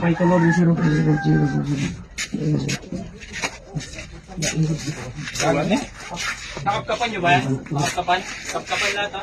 May tulog yung zero zero zero zero. Nakapkapan nyo ba yan? Nakapkapan? Kapkapan lahat ha?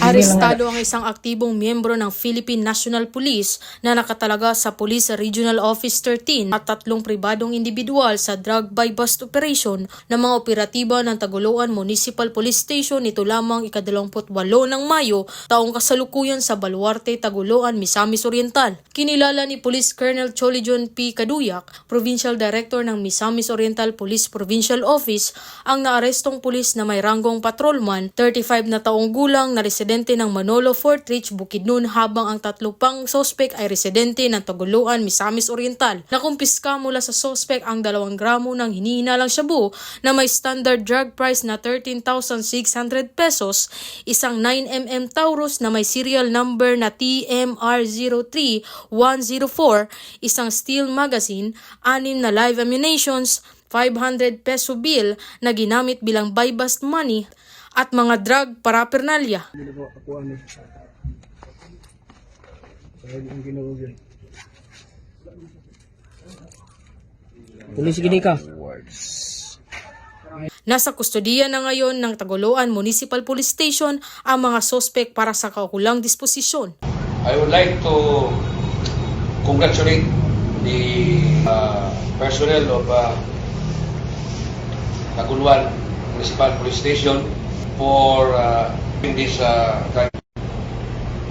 Arestado ang isang aktibong miyembro ng Philippine National Police na nakatalaga sa Police Regional Office 13 at tatlong pribadong individual sa drug by bust operation ng mga operatiba ng Taguluan Municipal Police Station nito lamang ikadalawamput walo ng Mayo taong kasalukuyan sa Baluarte, Taguluan, Misamis Oriental. Kinilala ni Police Colonel Choli John P. Kaduyak, Provincial Director ng Misamis Oriental Police Provincial Office, ang naarestong pulis na may ranggong patrolman, 35 na taong gulang na residente ng Manolo Fort Ridge, Bukidnon habang ang tatlo pang sospek ay residente ng Taguluan, Misamis Oriental. Nakumpiska mula sa sospek ang dalawang gramo ng hinihinalang shabu na may standard drug price na 13,600 pesos, isang 9mm Taurus na may serial number na TMR03104, isang steel magazine, anim na live ammunitions, 500 peso bill na ginamit bilang buy bust money at mga drug ginawa yun. Tulis gini ka. Nasa kustodiya na ngayon ng Tagoloan Municipal Police Station ang mga sospek para sa kaukulang disposisyon. I would like to congratulate the uh, personnel of uh, Taguluan Municipal Police Station for uh, doing this uh.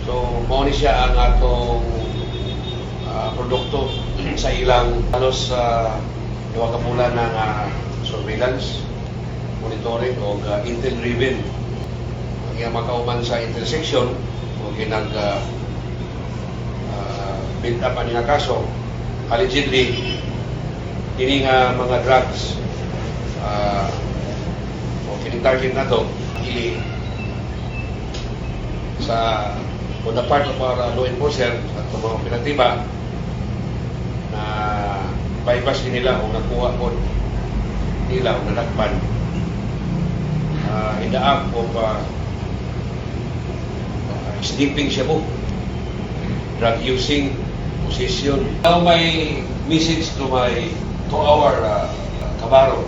So, ni siya ang atong uh, produkto sa ilang halos uh, iwa ka mula ng uh, surveillance, monitoring o uh, intel-driven. Ang iyang makauman sa intersection o ginag uh, uh, build up ani nga kaso allegedly kini nga mga drugs uh, o kining target na to i sa on the part of our law enforcer at mga pinatiba na bypass din nila o nakuha po nila o nalagpan uh, in the act of uh, uh, sniffing siya po drug using possession. Now my message to my to our uh, kabaro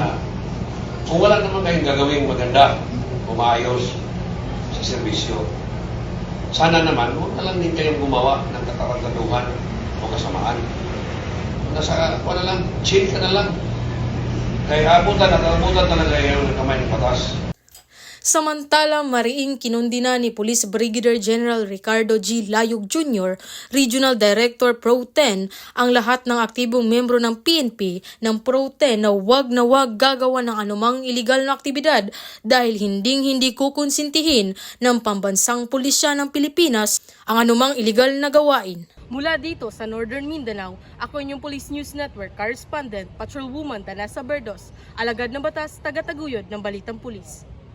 uh, kung wala naman kayong gagawing maganda o maayos sa serbisyo, sana naman huwag na lang din kayong gumawa ng kataragaduhan o kasamaan. Nasa, wala lang, chill ka na lang. Kaya abutan at abutan talaga yung kamay ng batas. Samantala, mariing kinundina ni Police Brigadier General Ricardo G. Layog Jr., Regional Director Pro 10, ang lahat ng aktibong membro ng PNP ng Pro 10 na wag na wag gagawa ng anumang iligal na aktibidad dahil hinding-hindi kukonsintihin ng pambansang pulisya ng Pilipinas ang anumang iligal na gawain. Mula dito sa Northern Mindanao, ako inyong Police News Network correspondent, Patrolwoman Danasa Berdos, alagad ng batas, taga-taguyod ng Balitang Pulis.